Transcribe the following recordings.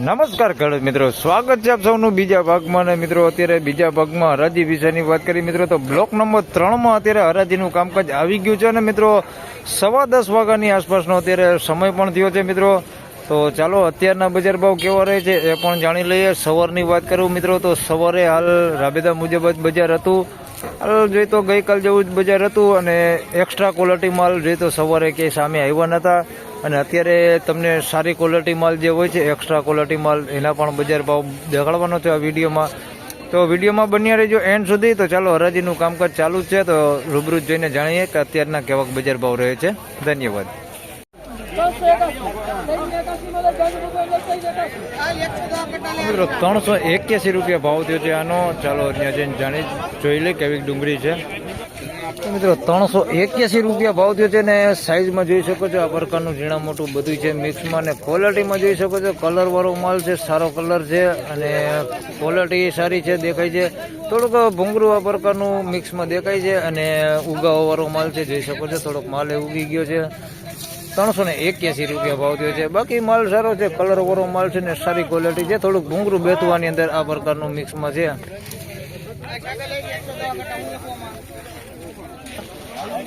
નમસ્કાર ખેડૂત મિત્રો, સ્વાગત છે આપ સૌનું બીજા ભાગમાં. અને મિત્રો, અત્યારે બીજા ભાગમાં હરાજી વિશેની વાત કરી મિત્રો, તો બ્લોક નંબર ત્રણમાં અત્યારે હરાજીનું કામકાજ આવી ગયું છે. અને મિત્રો, સવા દસ વાગ્યાની આસપાસનો અત્યારે સમય પણ થયો છે, મિત્રો. તો ચાલો, અત્યારના બજાર ભાવ કેવા રહે છે એ પણ જાણી લઈએ. સવારની વાત કરું, મિત્રો, તો સવારે હાલ રાબેદા મુજબ જ બજાર હતું. હાલ જોઈએ તો ગઈકાલ જેવું જ બજાર હતું. અને એક્સ્ટ્રા ક્વોલિટી માલ જોઈએ તો સવારે ક્યાંય સામે આવ્યા નહોતા અને અત્યારે તમને સારી ક્વોલિટી માલ જે હોય છે એક્સ્ટ્રા ક્વોલિટી માલ, એના પણ બજાર ભાવ દેખાડવાનો છે આ વિડીયોમાં. તો વિડીયોમાં બન્યા રહેજો એન્ડ સુધી. તો ચાલો હરાજીનું કામકાજ ચાલુ છે. તો રૂબરૂ જોઈને જાણીએ કે અત્યારના કેવાક બજાર ભાવ રહે છે. ધન્યવાદ. મિત્રો, ત્રણસો એક્યાસી રૂપિયા ભાવ થયો છે આનો. ચાલો ત્યાં જઈને જાણી જોઈ લે કેવી ડુંગળી છે. મિત્રો, ત્રણસો એક્યાસી રૂપિયા ભાવ થયો છે ને સાઈઝમાં જોઈ શકો છો, આ પ્રકારનું ઝીણા મોટું બધું છે મિક્સમાં ને ક્વોલિટીમાં જોઈ શકો છો કલરવાળો માલ છે, સારો કલર છે અને ક્વોલિટી સારી છે, દેખાય છે. થોડુંક ભૂંગરું આ પ્રકારનું મિક્સમાં દેખાય છે અને ઉગાવવાળો માલ છે, જોઈ શકો છો, થોડોક માલ એ ઉગી ગયો છે. ત્રણસો ને એક્યાસી રૂપિયા ભાવ થયો છે. બાકી માલ સારો છે કલરવાળો માલ છે ને સારી ક્વોલિટી છે, થોડુંક ભૂંગરું બેતવાની અંદર આ પ્રકારનું મિક્સમાં છે.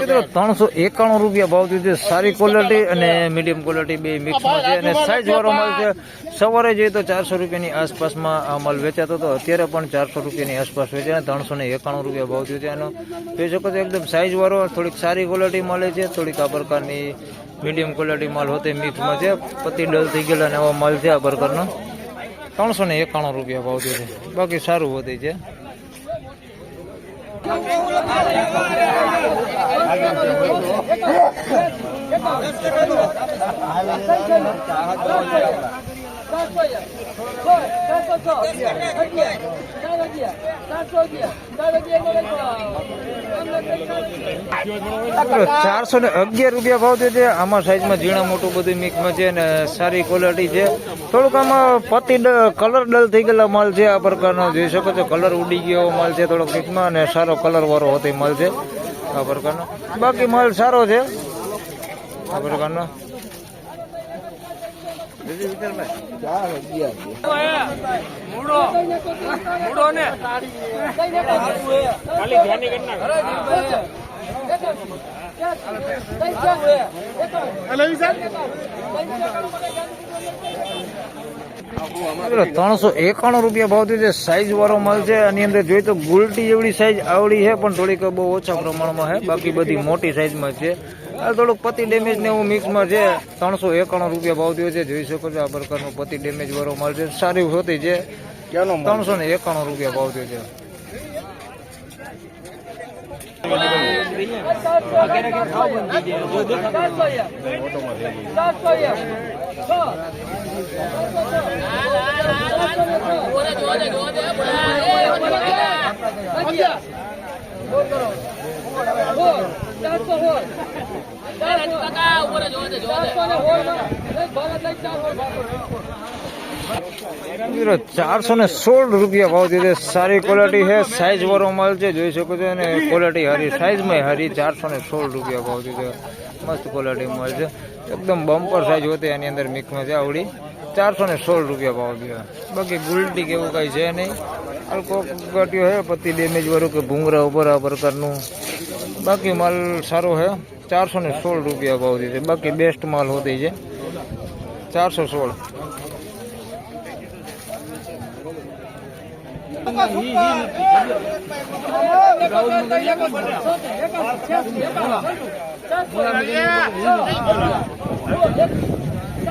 મિત્રો, ત્રણસો એકાણું રૂપિયા ભાવ થયું છે. સારી ક્વોલિટી અને મીડિયમ ક્વોલિટી બે મિક્સમાં છે અને સાઈઝ વાળો માલ છે. સવારે જોઈએ તો ચારસો રૂપિયાની આસપાસમાં આ માલ વેચાતો હતો. અત્યારે પણ ચારસો રૂપિયાની આસપાસ વેચાય ત્રણસો ને એકાણું રૂપિયા ભાવ થયું છે. એનો જોઈ શકો છો એકદમ સાઈઝ વાળો, થોડીક સારી ક્વોલિટી મળે છે. થોડીક આ પ્રકારની મીડિયમ ક્વોલિટી માલ હોતે મિક્સમાં છે. પતિ ડલ થઈ ગયેલા અને એવો માલ છે આ પ્રકારનો. ત્રણસો ને એકાણું રૂપિયા ભાવ છે. બાકી સારું વધે છે. Thank you. ચારસો ને અગિયાર રૂપિયા ભાવ છે. આમાં સાઈઝમાં ઝીણા મોટું બધું મિક્સમાં છે અને સારી ક્વોલિટી છે. થોડુંક આમાં પતિ કલર ડલ થઈ ગયેલા માલ છે. આ પ્રકારનો જોઈ શકો છો કલર ઉડી ગયો માલ છે થોડોક મિક્સમાં અને સારો કલર વાળો હોતો માલ છે. આ પ્રકારનો. બાકી માલ સારો છે. આ પ્રકારનો. ત્રણસો એકાણું રૂપિયા ભાવ છે. સાઈઝ વાળો માલ આની અંદર જોઈએ તો ગુલટી જેવડી સાઈઝ આવડી છે, પણ થોડીક બહુ ઓછા પ્રમાણમાં છે. બાકી બધી મોટી સાઈઝમાં છે. થોડુંક પતિ ડેમેજ ને એવું મિક્સમાં છે. ત્રણસો એકાણું રૂપિયા ભાવ થયો છે. જોઈ શકો છો આ પ્રકારનો પતિ ડેમેજ વાળો માલ છે. સારી હોતી છે. ત્રણસો ને એકાણું રૂપિયા ભાવ થયો છે. ચારસો ને સોળ રૂપિયા ભાવ દીધે. સારી ક્વોલિટી છે સાઈઝ વાળો માલ છે, જોઈ શકો છો અને ક્વોલિટી હારી સાઈઝમાં હારી ચારસો ને સોળ રૂપિયા ભાવ થયો મસ્ત ક્વોલિટી માલ છે. એકદમ બમ્પર સાઈઝ હોતી, એની અંદર મિક્સમાં છે આવડી. ચારસો ને સોળ રૂપિયા ભાવ થયો. બાકી ગુલટી કે એવું કાંઈ છે નહીં. હલકો ઘટ્યો હે, પતિ ડેમેજ વાળું કે ભૂંગરા ઉભરા પ્રકારનું. બાકી માલ સારો હે. ચારસો ને સોળ રૂપિયા ભાવ થયો બાકી બેસ્ટ માલ હોતી છે. ચારસો સોળ.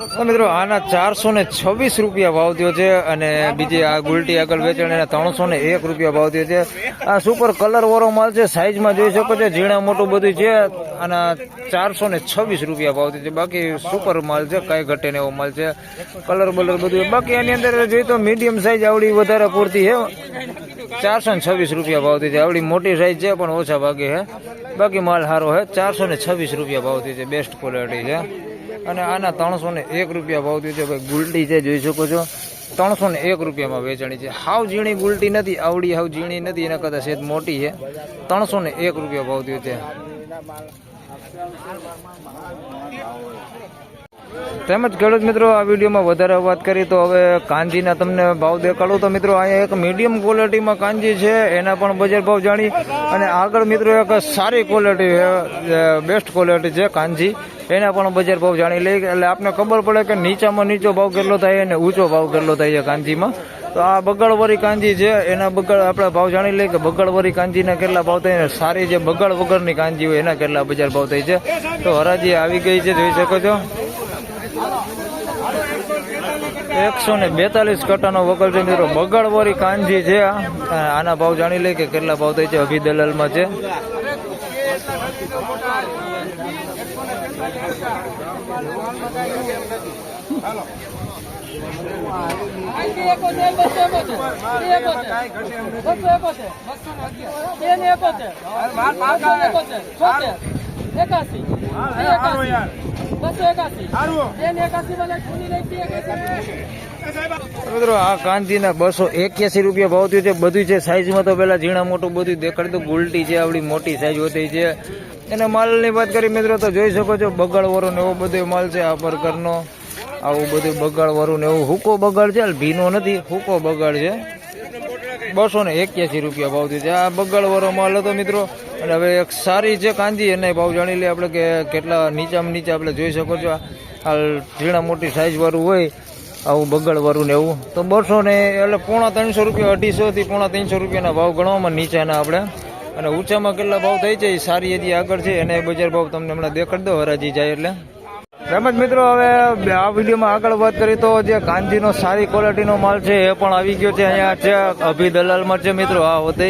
મિત્રો, આના ચારસો ને છવ્વીસ રૂપિયા ભાવ થયો છે અને બીજી આ ગુલટી આગળ વેચાણ એના ત્રણસો ને એક રૂપિયા ભાવ થયો છે. આ સુપર કલર વાળો માલ છે સાઈઝમાં જોઈ શકો છો, ઝીણા મોટું બધું છે આના ચારસો ને છવ્વીસ રૂપિયા ભાવ થયો છે. બાકી સુપર માલ છે, કાંઈ ઘટે એવો માલ છે. કલર બલર બધું. બાકી એની અંદર જોઈએ તો મીડિયમ સાઈઝ આવડી વધારે પૂરતી છે. ચારસો ને છવ્વીસ રૂપિયા ભાવ થયો છે. આવડી મોટી સાઈઝ છે, પણ ઓછા ભાગે છે. બાકી માલ સારો છે. ચારસો ને છવ્વીસ રૂપિયા ભાવ થયો છે. બેસ્ટ ક્વોલિટી છે. અને આના ત્રણસો ને એક રૂપિયા ભાવ થયું છે. ભાઈ, ગુલટી છે, જોઈ શકો છો. ત્રણસો ને એક રૂપિયામાં વેચાણી છે. હાવ ઝીણી ગુલટી નથી, આવડી હાવ ઝીણી નથી, એના કરતાં સેજ મોટી છે. ત્રણસો ને એક રૂપિયા ભાવ થયું છે. તેમજ ખેડૂત મિત્રો, આ વિડીયોમાં વધારે વાત કરી તો હવે કાંજીના તમને ભાવ દેખાડું તો મિત્રો, અહીંયા એક મીડિયમ ક્વોલિટીમાં કાંજી છે, એના પણ બજાર ભાવ જાણી. અને આગળ મિત્રો, એક સારી ક્વોલિટી બેસ્ટ ક્વોલિટી છે કાંજી. એના પણ બજાર ભાવ જાણી લઈ એટલે આપને ખબર પડે કે નીચામાં નીચો ભાવ કેટલો થાય અને ઊંચો ભાવ કેટલો થાય છે કાંજીમાં. તો આ બગડવરી કાંજી છે, એના બગડ આપણે ભાવ જાણી લઈએ કે બગડવરી કાંજીના કેટલા ભાવ થાય અને સારી જે બગડ વગરની કાંજી હોય એના કેટલા બજાર ભાવ થાય છે. તો હરાજી આવી ગઈ છે, જોઈ શકો છો. એકસો ને બેતાલીસ કટાનો વકલ છે. મિત્રો બગડવરી કાંજી છે. આના ભાવ જાણી લઈએ કે કેટલા ભાવ થાય છે, અભી દલાલમાં છે. મિત્રો, આ કાંજીના બસો એક્યાસી રૂપિયા ભાવ થયું છે. બધું છે સાઈઝમાં તો પેલા ઝીણા મોટું બધું દેખાડતું તો ગુલટી છે, આવડી મોટી સાઈઝ હોતી છે. અને માલની વાત કરી, મિત્રો, તો જોઈ શકો છો, બગડવરો ને એવો બધો માલ છે આ પ્રકારનો આવું બધું બગાડ બગાડવાળું ને એવું હુકો બગાડ છે ભીનો નથી, હુકો બગાડ છે. બસો ને એક્યાસી રૂપિયા ભાવ થયો છે. આ બગાડ વરો માલ હતો મિત્રો, અને હવે એક સારી છે કાંજી એને ભાવ જાણી લઈએ આપણે કે કેટલા નીચામાં નીચે આપણે જોઈ શકો છો. આ ઝીણા મોટી સાઇઝવાળું હોય, આવું બગડવાળું ને એવું. તો બસો ને, એટલે પોણા ત્રણસો રૂપિયા અઢીસોથી પોણા ત્રણસો રૂપિયાના ભાવ ગણવામાં નીચાના આપણે. અને ઊંચામાં કેટલા ભાવ થાય છે, એ સારી હજી આગળ છે, એને બજાર ભાવ તમને હમણાં દેખાડી દો હરાજી જાય એટલે. તેમજ મિત્રો હવે આ વિડીયોમાં આગળ વાત કરીએ તો જે કાંજીનો સારી ક્વોલિટીનો માલ છે એ પણ આવી ગયો છે. અહીંયા છે અભી દલાલમાં છે મિત્રો. આ હોતે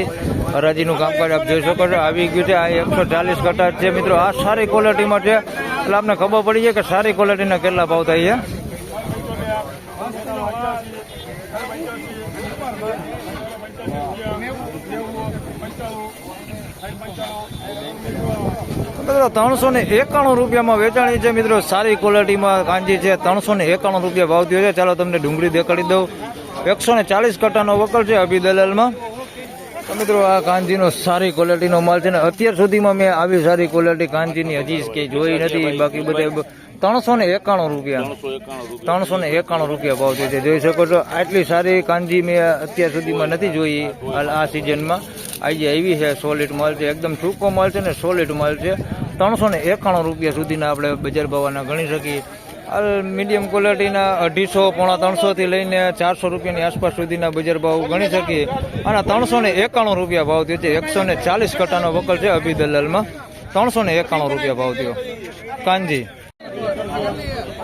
હરાજીનું કામકાજ આપ જોઈ શકો છો. આવી ગયું છે. આ એકસો ચાલીસ કટા છે મિત્રો. આ સારી ક્વોલિટીમાં છે. એટલે આપને ખબર પડી છે કે સારી ક્વોલિટીના કેટલા ભાવ થાય છે. મિત્રો ત્રણસો ને એકાણું રૂપિયામાં વેચાણી છે મિત્રો. સારી ક્વોલિટીમાં કાંજી છે. ત્રણસો ને એકાણું રૂપિયા ભાવ થયો છે. ચાલો તમને ડુંગળી દેખાડી દઉં. એકસો ને ચાલીસ કટાનો વકલ છે અભી દલાલમાં. મિત્રો, આ કાંજીનો સારી ક્વોલિટીનો માલ છે ને અત્યાર સુધીમાં મેં આવી સારી ક્વોલિટી કાંજીની હજી કે જોઈ નથી. બાકી બધે ત્રણસો ને એકાણું રૂપિયા. ત્રણસો ને એકાણું રૂપિયા ભાવ છે. જોઈ શકો છો આટલી સારી કાંજી મેં અત્યાર સુધીમાં નથી જોઈ આ સિઝનમાં. આજે આવી છે સોલિડ માલ છે એકદમ સૂકો માલ છે ને સોલિડ માલ છે. ત્રણસો ને એકાણું રૂપિયા સુધીના આપણે બજાર ભાવના ગણી શકીએ. મીડિયમ ક્વોલિટીના અઢીસો પોણા ત્રણસોથી લઈને ચારસો રૂપિયાની આસપાસ સુધીના બજાર ભાવ ગણી શકીએ. અને ત્રણસો ને એકાણું રૂપિયા ભાવ થયો છે. એકસો ને ચાલીસ કટાનો વકલ છે અભી દલાલમાં. ત્રણસો ને એકાણું રૂપિયા ભાવ થયો. કાંજી.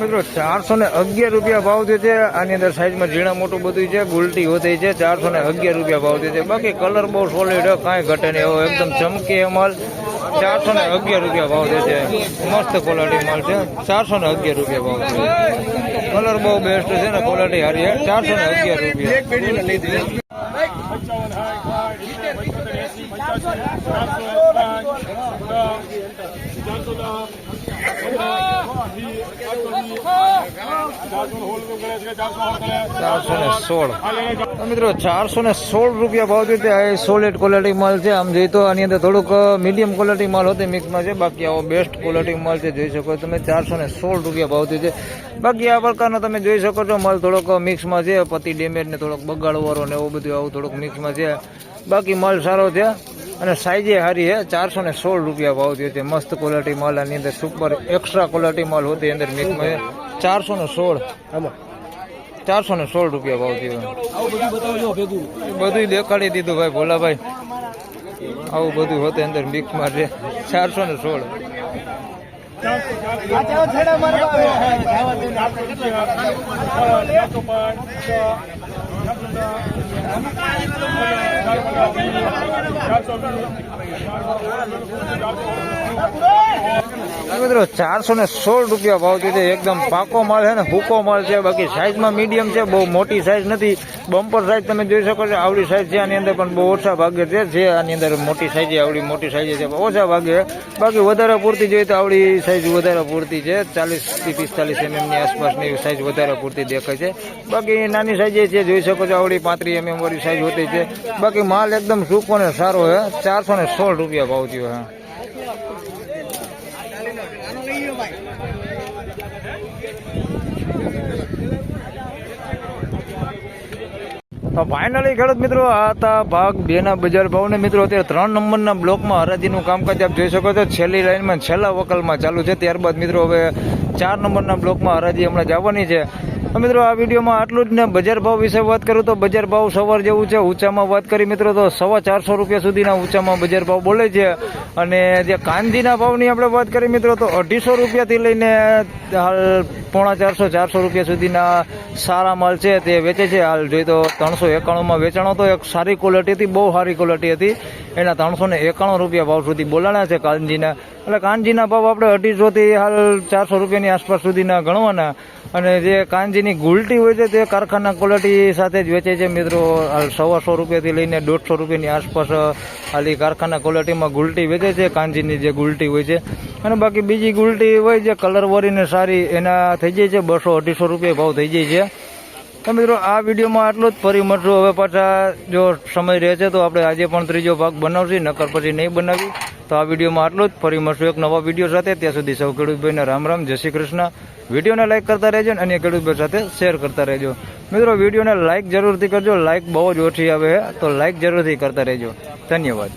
મિત્રો ચારસો ને અગિયાર રૂપિયા ભાવ થયો છે આની અંદર સાઈઝમાં ઝીણા મોટું બધું છે ગુલટી હોતી છે ચારસો ને અગિયાર રૂપિયા ભાવ થયો છે. બાકી કલર બહુ સોલિડ કાંઈ ઘટે નહીં એવો એકદમ ચમકી એ માલ. ચારસો ને અગિયાર રૂપિયા ભાવ થયો છે. મસ્ત ક્વોલિટી માલ છે. ચારસો ને અગિયાર રૂપિયા ભાવ છે. કલર બહુ બેસ્ટ છે ને ક્વોલિટી સારી છે. ચારસો ને અગિયાર રૂપિયા. ચારસો ને સોળ. મિત્રો, ચારસો ને સોળ રૂપિયા ભાવ છે તે સોલિડ ક્વોલિટી માલ છે. આમ જોઈએ તો આની અંદર થોડુંક મીડિયમ ક્વોલિટી માલ હોતી મિક્સમાં છે. બાકી આવો બેસ્ટ ક્વોલિટી માલ છે, જોઈ શકો છો તમે. ચારસો ને સોળ રૂપિયા ભાવ છે બાકી આ પ્રકારનો તમે જોઈ શકો છો, માલ થોડોક મિક્સમાં છે. પતિ ડેમેજ ને થોડોક બગાડવાળો ને એવું બધું આવું થોડુંક મિક્સમાં છે. બાકી માલ સારો છે. અને સાઈઝે સારી હે ચારસો ને સોળ રૂપિયા ભાવ થયો છે મસ્ત ક્વોલિટી માલ આની અંદર સુપર એક્સ્ટ્રા ક્વોલિટી માલ હોતી અંદર મિક્સમાં ચારસો ને સોળ. ચારસો ને સોળ રૂપિયા ભાવ થયો. બધું દેખાડી દીધું ભાઈ ભોલાભાઈ. આવું બધું હોતે અંદર મિક્સમાં છે. ચારસો ને સોળ. મિત્રો ચારસો ને સોળ રૂપિયા ભાવ છે એકદમ પાકો માલ છે ને હૂકો માલ છે. બાકી સાઈઝમાં મીડિયમ છે, બહુ મોટી સાઈઝ નથી. બમ્પર સાઈઝ તમે જોઈ શકો છો, આવડી સાઈઝ છે આની અંદર, પણ બહુ ઓછા ભાગે છે. જે આની અંદર મોટી સાઈઝ આવડી મોટી સાઈઝ છે ઓછા ભાગે. બાકી વધારે પૂરતી જોઈએ તો આવડી સાઈઝ વધારે પૂરતી છે. ચાલીસથી પિસ્તાલીસ એમએમની આસપાસની સાઈઝ વધારે પૂરતી દેખાય છે. બાકી નાની સાઈઝ છે, જોઈ શકો છો, આવડી પાંત્રીસ એમએમ વાળી સાઈઝ હોતી છે. બાકી માલ એકદમ સૂકો ને સારો છે. ચારસો ને સોળ રૂપિયા ભાવ થયો હા તો ફાઇનલી ખેડૂત મિત્રો, આ હતા ભાગ બે ના બજાર ભાવ ને મિત્રો, અત્યારે ત્રણ નંબરના બ્લોકમાં હરાજીનું કામકાજ આપ જોઈ શકો છો. છેલ્લી લાઈનમાં, છેલ્લા વકલમાં ચાલુ છે. ત્યારબાદ મિત્રો, હવે ચાર નંબરના બ્લોકમાં હરાજી હમણાં જવાની છે. મિત્રો, આ વિડીયોમાં આટલું જ ને બજાર ભાવ વિશે વાત કરું તો બજાર ભાવ સવાર જેવું છે. ઊંચામાં વાત કરી મિત્રો, તો સવા ચારસો રૂપિયા સુધીના ઊંચામાં બજાર ભાવ બોલે છે. અને જે કાંદીના ભાવની આપણે વાત કરીએ મિત્રો, તો અઢીસો રૂપિયાથી લઈને હાલ પોણા ચારસો ચારસો રૂપિયા સુધીના સારા માલ છે, તે વેચે છે. હાલ જોઈએ તો ત્રણસો એકાણુંમાં વેચાણો તો એક સારી ક્વોલિટી હતી, બહુ સારી ક્વોલિટી હતી. એના ત્રણસો ને એકાણું રૂપિયા ભાવ સુધી બોલાણા છે કાંજીના એટલે કાનજીના ભાવ આપણે અઢીસોથી હાલ ચારસો રૂપિયાની આસપાસ સુધીના ગણવાના. અને જે કાંજીની ગુલટી હોય છે તે કારખાના ક્વોલિટી સાથે જ વેચે છે મિત્રો. હાલ સવાસો રૂપિયાથી લઈને દોઢસો રૂપિયાની આસપાસ હાલી કારખાના ક્વોલિટીમાં ગુલટી વેચે છે કાનજીની જે ગુલટી હોય છે. અને બાકી બીજી ગુલટી હોય જે કલર વરીને સારી એના થઈ જાય છે બસો અઢીસો રૂપિયા ભાવ થઈ જાય છે. તો મિત્રો, આ વિડીયોમાં આટલું જ. ફરી મળશું હવે પાછા. જો સમય રહેશે તો આપણે આજે પણ ત્રીજો ભાગ બનાવશું, નકર પછી નહીં બનાવી તો આ વિડીયોમાં આટલું જ. ફરી મળશું એક નવા વીડિયો સાથે. ત્યાં સુધી સૌ ખેડૂતભાઈને રામ રામ. જય શ્રી કૃષ્ણ. વિડીયોને લાઇક કરતા રહેજો અને અન્ય ખેડૂતભાઈ સાથે શેર કરતા રહેજો. મિત્રો, વિડીયોને લાઇક જરૂરથી કરજો. લાઇક બહુ જ ઓછી આવે તો લાઇક જરૂરથી કરતા રહેજો. ધન્યવાદ.